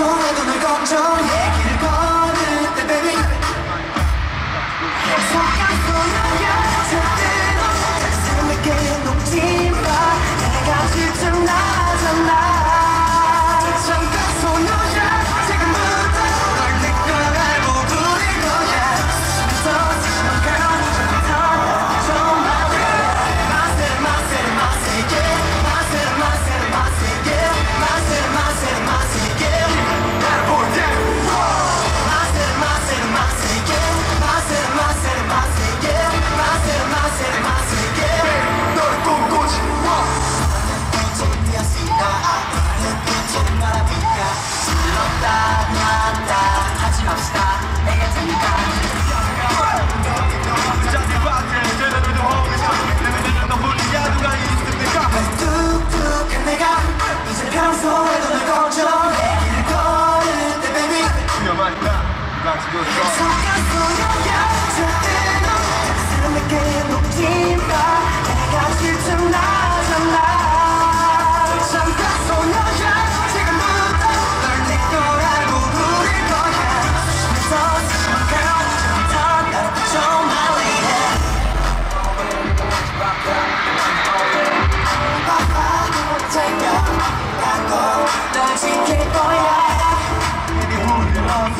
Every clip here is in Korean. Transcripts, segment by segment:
손에도 널 얹어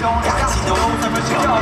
don't got you, no, I'm a girl.